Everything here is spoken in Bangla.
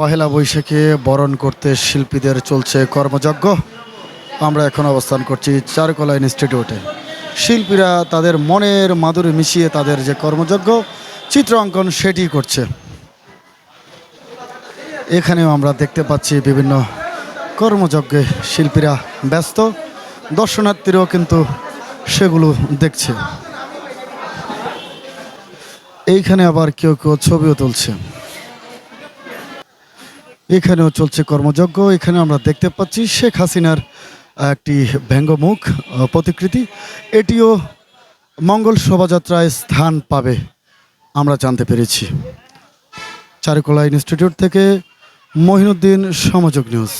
পহেলা বৈশাখে বরণ করতে শিল্পীদের চলছে কর্মযজ্ঞ। আমরা এখন অবস্থান করছি চারকলা ইনস্টিটিউটে। শিল্পীরা তাদের মনের মাধুরী মিশিয়ে তাদের যে কর্মযজ্ঞ, চিত্র অঙ্কন সেটি করছে। এখানেও আমরা দেখতে পাচ্ছি বিভিন্ন কর্মযজ্ঞে শিল্পীরা ব্যস্ত। দর্শনার্থীরাও কিন্তু সেগুলো দেখছে। এইখানে আবার কেউ কেউ ছবিও তুলছে। এখানেও চলছে কর্মযজ্ঞ। এখানে আমরা দেখতে পাচ্ছি শেখ হাসিনার একটি ব্যঙ্গমুখ প্রতিকৃতি। এটিও মঙ্গল শোভাযাত্রায় স্থান পাবে, আমরা জানতে পেরেছি। চারুকলা ইনস্টিটিউট থেকে মহিনুদ্দিন সমযোগ নিউজ।